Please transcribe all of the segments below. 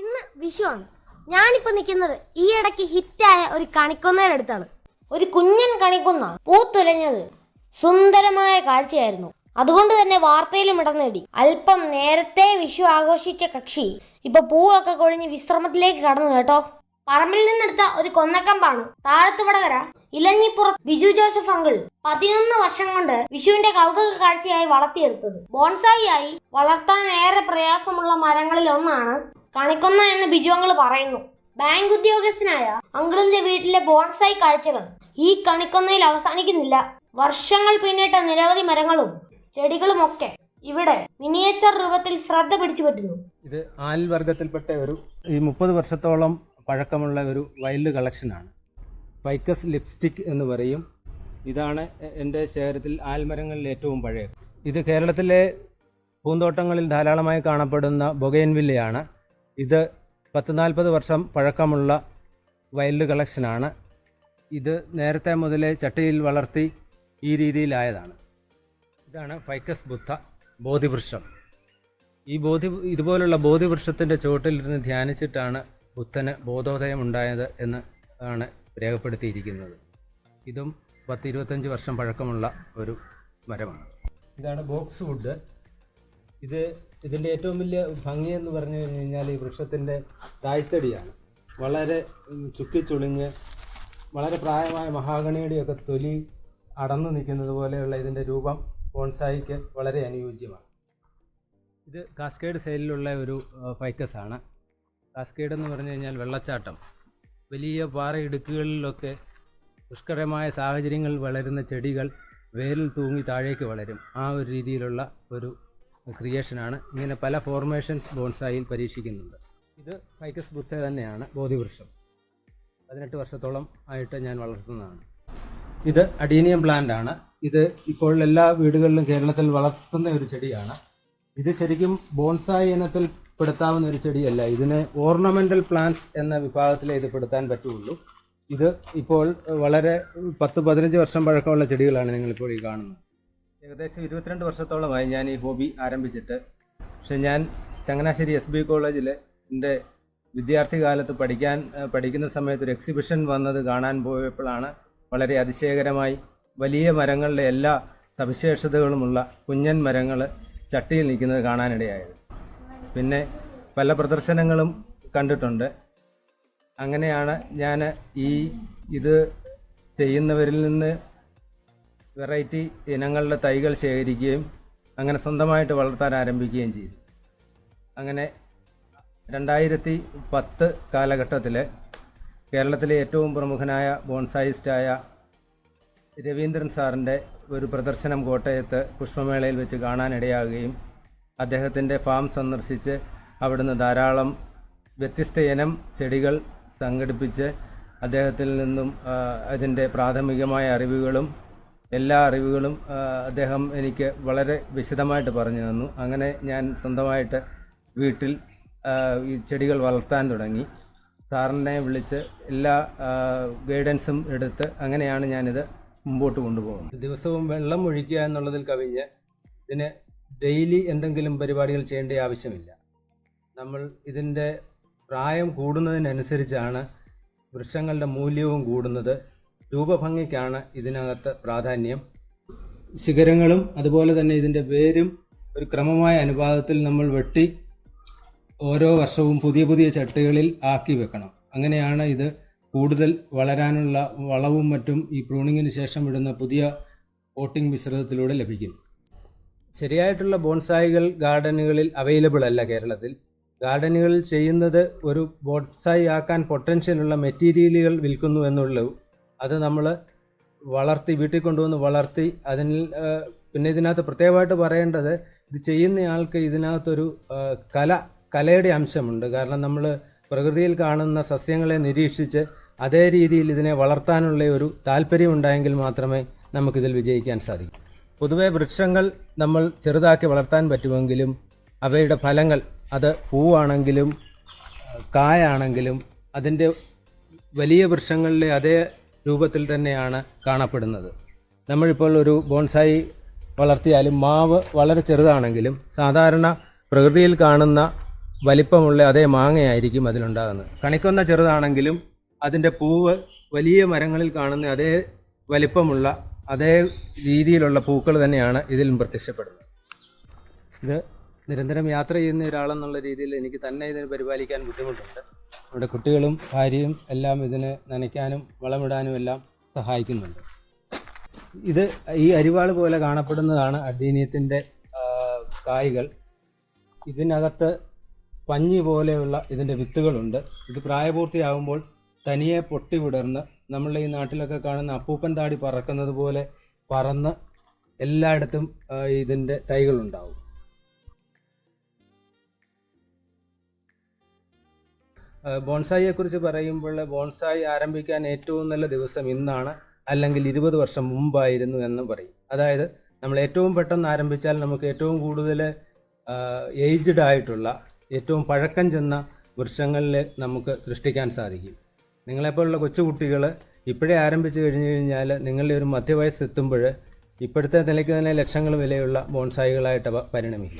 ഇന്ന് വിഷുവാണ്. ഞാനിപ്പോ നിൽക്കുന്നത് ഈ ഇടയ്ക്ക് ഹിറ്റായ ഒരു കണിക്കൊന്നയുടെ അടുത്താണ്. ഒരു കുഞ്ഞൻ കണിക്കൊന്ന പൂത്തുലഞ്ഞത് സുന്ദരമായ കാഴ്ചയായിരുന്നു. അതുകൊണ്ട് തന്നെ വാർത്തയിലും ഇടം നേടി. അല്പം നേരത്തെ വിഷു ആഘോഷിച്ച കക്ഷി ഇപ്പൊ പൂവൊക്കെ കൊഴിഞ്ഞ് വിശ്രമത്തിലേക്ക് കടന്നു കേട്ടോ. പറമ്പിൽ നിന്നെടുത്ത ഒരു കൊന്നക്കമ്പാണ്. താഴത്ത് വടകര ഇലഞ്ഞിപ്പുറത്ത് ബിജു ജോസഫ് അങ്കിൾ പതിനൊന്ന് വർഷം കൊണ്ട് വിഷുവിന്റെ കൗതുക കാഴ്ചയായി വളർത്തിയെടുത്തത്. ബോൺസായി വളർത്താൻ ഏറെ പ്രയാസമുള്ള മരങ്ങളിൽ ഒന്നാണ് കണിക്കൊന്ന എന്ന് ബിജു അങ്കിൾ പറയുന്നു. ബാങ്ക് ഉദ്യോഗസ്ഥനായ അങ്കിളിന്റെ വീട്ടിലെ ബോൺസായി കാഴ്ചകൾ ഈ കണിക്കൊന്നയിൽ അവസാനിക്കുന്നില്ല. വർഷങ്ങൾ പിന്നിട്ട നിരവധി മരങ്ങളും ചെടികളും ഒക്കെ ഇവിടെ മിനിയേച്ചർ രൂപത്തിൽ ശ്രദ്ധ പിടിച്ചു പറ്റുന്നു ഇത് ആൽ വർഗത്തിൽപ്പെട്ട ഒരു ഈ മുപ്പത് വർഷത്തോളം പഴക്കമുള്ള ഒരു വൈൽഡ് കളക്ഷനാണ്. ഫൈക്കസ് ലിപ്സ്റ്റിക് എന്ന് പറയും. ഇതാണ് എന്റെ ശേഖരത്തിൽ ആൽമരങ്ങളിൽ ഏറ്റവും പഴയത്. ഇത് കേരളത്തിലെ പൂന്തോട്ടങ്ങളിൽ ധാരാളമായി കാണപ്പെടുന്ന ബൊഗൈൻവില്ലയാണ് ഇത് പത്ത് നാൽപ്പത് വർഷം പഴക്കമുള്ള വൈൽഡ് കളക്ഷനാണ്. ഇത് നേരത്തെ മുതലേ ചട്ടിയിൽ വളർത്തി ഈ രീതിയിലായതാണ്. ഇതാണ് ഫൈക്കസ് ബുദ്ധ ബോധിവൃക്ഷം. ഈ ബോധി ഇതുപോലുള്ള ബോധിവൃക്ഷത്തിന്റെ ചുവട്ടിലിരുന്ന് ധ്യാനിച്ചിട്ടാണ് ബുദ്ധന് ബോധോദയം ഉണ്ടായത് എന്ന് ആണ് രേഖപ്പെടുത്തിയിരിക്കുന്നത്. ഇതും പത്ത് ഇരുപത്തഞ്ച് വർഷം പഴക്കമുള്ള ഒരു മരമാണ്. ഇതാണ് ബോക്സ് വുഡ്. ഇത് ഇതിന്റെ ഏറ്റവും വലിയ ഭംഗി എന്ന് പറഞ്ഞു കഴിഞ്ഞു കഴിഞ്ഞാൽ ഈ വൃക്ഷത്തിന്റെ തായ്തടിയാണ് വളരെ ചുക്കിച്ചുളിഞ്ഞ് വളരെ പ്രായമായ മഹാഗണിയുടെയൊക്കെ തൊലി അടന്നു നിൽക്കുന്നത് പോലെയുള്ള ഇതിന്റെ രൂപം ബോൺസായിക്ക് വളരെ അനുയോജ്യമാണ്. ഇത് കാസ്കേഡ് സൈഡിലുള്ള ഒരു ഫൈക്കസ് ആണ് കാസ്കേഡ് എന്ന് പറഞ്ഞു കഴിഞ്ഞാൽ വെള്ളച്ചാട്ടം. വലിയ പാറയിടുക്കുകളിലൊക്കെ ദുഷ്കരമായ സാഹചര്യങ്ങളിൽ വളരുന്ന ചെടികൾ വേരിൽ തൂങ്ങി താഴേക്ക് വളരും. ആ ഒരു രീതിയിലുള്ള ഒരു ക്രിയേഷനാണ്. ഇങ്ങനെ പല ഫോർമേഷൻസ് ബോൺസായിൽ പരീക്ഷിക്കുന്നുണ്ട്. ഇത് ഫൈക്കസ് ബുദ്ധ തന്നെയാണ് ബോധിവൃക്ഷം. പതിനെട്ട് വർഷത്തോളം ആയിട്ട് ഞാൻ വളർത്തുന്നതാണ്. ഇത് അഡീനിയം പ്ലാന്റ് ആണ്. ഇത് ഇപ്പോൾ എല്ലാ വീടുകളിലും കേരളത്തിൽ വളർത്തുന്ന ഒരു ചെടിയാണ്. ഇത് ശരിക്കും ബോൺസായി ഇനത്തിൽ പെടുത്താവുന്ന ഒരു ചെടിയല്ല. ഇതിന് ഓർണമെന്റൽ പ്ലാന്റ്സ് എന്ന വിഭാഗത്തിലേ ഇത് പെടുത്താൻ പറ്റുള്ളൂ. ഇത് ഇപ്പോൾ വളരെ പത്ത് പതിനഞ്ച് വർഷം പഴക്കമുള്ള ചെടികളാണ് നിങ്ങളിപ്പോൾ ഈ കാണുന്നത്. ഏകദേശം ഇരുപത്തിരണ്ട് വർഷത്തോളമായി ഞാൻ ഈ ഹോബി ആരംഭിച്ചിട്ട്. പക്ഷെ ഞാൻ ചങ്ങനാശ്ശേരി എസ് ബി കോളേജിൽ എന്റെ വിദ്യാർത്ഥി കാലത്ത് പഠിക്കാൻ പഠിക്കുന്ന സമയത്ത് ഒരു എക്സിബിഷൻ വന്നത് കാണാൻ പോയപ്പോഴാണ് വളരെ അതിശയകരമായി വലിയ മരങ്ങളുടെ എല്ലാ സവിശേഷതകളുമുള്ള കുഞ്ഞൻ മരങ്ങൾ ചട്ടിയിൽ നിൽക്കുന്നത് കാണാനിടയായത്. പിന്നെ പല പ്രദർശനങ്ങളും കണ്ടിട്ടുണ്ട്. അങ്ങനെയാണ് ഞാൻ ഈ ഇത് ചെയ്യുന്നവരിൽ നിന്ന് വെറൈറ്റി ഇനങ്ങളുടെ തൈകൾ ശേഖരിക്കുകയും അങ്ങനെ സ്വന്തമായിട്ട് വളർത്താൻ ആരംഭിക്കുകയും ചെയ്തു. അങ്ങനെ രണ്ടായിരത്തി പത്ത് കാലഘട്ടത്തിൽ കേരളത്തിലെ ഏറ്റവും പ്രമുഖനായ ബോൺസായിസ്റ്റായ രവീന്ദ്രൻ സാറിന്റെ ഒരു പ്രദർശനം കോട്ടയത്ത് പുഷ്പമേളയിൽ വെച്ച് കാണാനിടയാകുകയും അദ്ദേഹത്തിന്റെ ഫാം സന്ദർശിച്ച് അവിടുന്ന് ധാരാളം വ്യത്യസ്ത ഇനം ചെടികൾ സംഘടിപ്പിച്ച് അദ്ദേഹത്തിൽ നിന്നും അതിന്റെ പ്രാഥമികമായ അറിവുകളും എല്ലാ അറിവുകളും അദ്ദേഹം എനിക്ക് വളരെ വിശദമായിട്ട് പറഞ്ഞു തന്നു. അങ്ങനെ ഞാൻ സ്വന്തമായിട്ട് വീട്ടിൽ ഈ ചെടികൾ വളർത്താൻ തുടങ്ങി. സാറിനെ വിളിച്ച് എല്ലാ ഗൈഡൻസും എടുത്ത് അങ്ങനെയാണ് ഞാനിത് മുമ്പോട്ട് കൊണ്ടുപോകുന്നത്. ദിവസവും വെള്ളം ഒഴിക്കുക എന്നുള്ളതിൽ കവിഞ്ഞ് ഇതിന് ഡെയിലി എന്തെങ്കിലും പരിപാടികൾ ചെയ്യേണ്ട ആവശ്യമില്ല. നമ്മൾ ഇതിന്റെ പ്രായം കൂടുന്നതിനനുസരിച്ചാണ് വൃക്ഷങ്ങളുടെ മൂല്യവും കൂടുന്നത്. രൂപഭംഗിക്കാണ് ഇതിനകത്ത് പ്രാധാന്യം. ശിഖരങ്ങളും അതുപോലെ തന്നെ ഇതിന്റെ വേരും ഒരു ക്രമമായ അനുപാതത്തിൽ നമ്മൾ വെട്ടി ഓരോ വർഷവും പുതിയ പുതിയ ചട്ടികളിൽ ആക്കി വെക്കണം. അങ്ങനെയാണ് ഇത് കൂടുതൽ വളരാനുള്ള വളവും മറ്റും ഈ പ്രൂണിങ്ങിന് ശേഷം ഇടുന്ന പുതിയ പോട്ടിംഗ് മിശ്രിതത്തിലൂടെ ലഭിക്കും ശരിയായിട്ടുള്ള ബോൺസായികൾ ഗാർഡനുകളിൽ അവൈലബിൾ അല്ല കേരളത്തിൽ. ഗാർഡനുകളിൽ ചെയ്യുന്നത് ഒരു ബോൺസായി ആക്കാൻ പൊട്ടൻഷ്യലുള്ള മെറ്റീരിയലുകൾ വിൽക്കുന്നു എന്നുള്ളൂ. അത് നമ്മൾ വളർത്തി വീട്ടിൽ കൊണ്ടുവന്ന് വളർത്തി അതിൽ പിന്നെ ഇതിനകത്ത് പ്രത്യേകമായിട്ട് പറയേണ്ടത് ഇത് ചെയ്യുന്നയാൾക്ക് ഇതിനകത്തൊരു കല കലയുടെ അംശമുണ്ട്. കാരണം നമ്മൾ പ്രകൃതിയിൽ കാണുന്ന സസ്യങ്ങളെ നിരീക്ഷിച്ച് അതേ രീതിയിൽ ഇതിനെ വളർത്താനുള്ള ഒരു താല്പര്യം ഉണ്ടായെങ്കിൽ മാത്രമേ നമുക്കിതിൽ വിജയിക്കാൻ സാധിക്കൂ. പൊതുവെ വൃക്ഷങ്ങൾ നമ്മൾ ചെറുതാക്കി വളർത്താൻ പറ്റുമെങ്കിലും അവയുടെ ഫലങ്ങൾ അത് പൂവാണെങ്കിലും കായാണെങ്കിലും അതിന്റെ വലിയ വൃക്ഷങ്ങളിലെ അതേ രൂപത്തിൽ തന്നെയാണ് കാണപ്പെടുന്നത്. നമ്മളിപ്പോൾ ഒരു ബോൺസായി വളർത്തിയാലും മാവ് വളരെ ചെറുതാണെങ്കിലും സാധാരണ പ്രകൃതിയിൽ കാണുന്ന വലിപ്പമുള്ള അതേ മാങ്ങയായിരിക്കും അതിലുണ്ടാകുന്നത്. കണിക്കൊന്ന ചെറുതാണെങ്കിലും അതിന്റെ പൂവ് വലിയ മരങ്ങളിൽ കാണുന്ന അതേ വലിപ്പമുള്ള അതേ രീതിയിലുള്ള പൂക്കൾ തന്നെയാണ് ഇതിലും പ്രത്യക്ഷപ്പെടുന്നത്. ഇത് നിരന്തരം യാത്ര ചെയ്യുന്ന ഒരാളെന്നുള്ള രീതിയിൽ എനിക്ക് തന്നെ ഇതിനെ പരിപാലിക്കാൻ ബുദ്ധിമുട്ടുണ്ട്. നമ്മുടെ കുട്ടികളും ഭാര്യയും എല്ലാം ഇതിനെ നനയ്ക്കാനും വളമിടാനും എല്ലാം സഹായിക്കുന്നുണ്ട്. ഇത് ഈ അരിവാൾ പോലെ കാണപ്പെടുന്നതാണ് അഡീനിയത്തിന്റെ കായ്കൾ. ഇതിനകത്ത് പഞ്ഞി പോലെയുള്ള ഇതിന്റെ വിത്തുകളുണ്ട്. ഇത് പ്രായപൂർത്തിയാകുമ്പോൾ തനിയെ പൊട്ടി വിടർന്ന് നമ്മളുടെ ഈ നാട്ടിലൊക്കെ കാണുന്ന അപ്പൂപ്പൻ താടി പറക്കുന്നത് പോലെ പറന്ന് എല്ലായിടത്തും ഇതിന്റെ തൈകളുണ്ടാവും. ബോൺസായിയെ കുറിച്ച് പറയുമ്പോൾ ബോൺസായി ആരംഭിക്കാൻ ഏറ്റവും നല്ല ദിവസം ഇന്നാണ് അല്ലെങ്കിൽ ഇരുപത് വർഷം മുമ്പായിരുന്നു എന്ന് പറയും. അതായത് നമ്മൾ ഏറ്റവും പെട്ടെന്ന് ആരംഭിച്ചാൽ നമുക്ക് ഏറ്റവും കൂടുതൽ ഏജ്ഡ് ആയിട്ടുള്ള ഏറ്റവും പഴക്കം ചെന്ന വൃക്ഷങ്ങളിൽ നമുക്ക് സൃഷ്ടിക്കാൻ സാധിക്കും. നിങ്ങളെപ്പോലുള്ള കൊച്ചുകുട്ടികൾ ഇപ്പോഴേ ആരംഭിച്ച് കഴിഞ്ഞു കഴിഞ്ഞാൽ നിങ്ങളുടെ ഒരു മധ്യവയസ്സെത്തുമ്പോൾ ഇപ്പോഴത്തെ നിലയ്ക്ക് തന്നെ ലക്ഷങ്ങൾ വിലയുള്ള ബോൺസായികളായിട്ട് പരിണമിക്കും.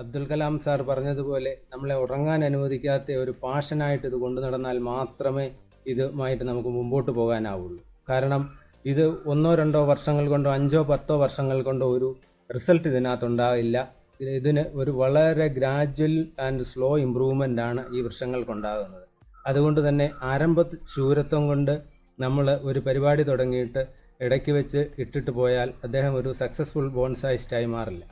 അബ്ദുൽ കലാം സാർ പറഞ്ഞതുപോലെ നമ്മളെ ഉറങ്ങാൻ അനുവദിക്കാത്ത ഒരു പാഷനായിട്ട് ഇത് കൊണ്ടു നടന്നാൽ മാത്രമേ ഇതുമായിട്ട് നമുക്ക് മുമ്പോട്ട് പോകാനാവുള്ളൂ. കാരണം ഇത് ഒന്നോ രണ്ടോ വർഷങ്ങൾ കൊണ്ടോ അഞ്ചോ പത്തോ വർഷങ്ങൾ കൊണ്ടോ ഒരു റിസൾട്ട് ഇതിനകത്തുണ്ടാവില്ല. ഇത് ഇതിന് ഒരു വളരെ ഗ്രാജ്വൽ ആൻഡ് സ്ലോ ഇമ്പ്രൂവ്മെന്റ് ആണ് ഈ വൃക്ഷങ്ങൾക്കുണ്ടാകുന്നത് അതുകൊണ്ട് തന്നെ ആരംഭ ശൂരത്വം കൊണ്ട് നമ്മൾ ഒരു പരിപാടി തുടങ്ങിയിട്ട് ഇടയ്ക്ക് വെച്ച് ഇട്ടിട്ട് പോയാൽ അദ്ദേഹം ഒരു സക്സസ്ഫുൾ ബോൺസായിസ്റ്റായി മാറില്ല.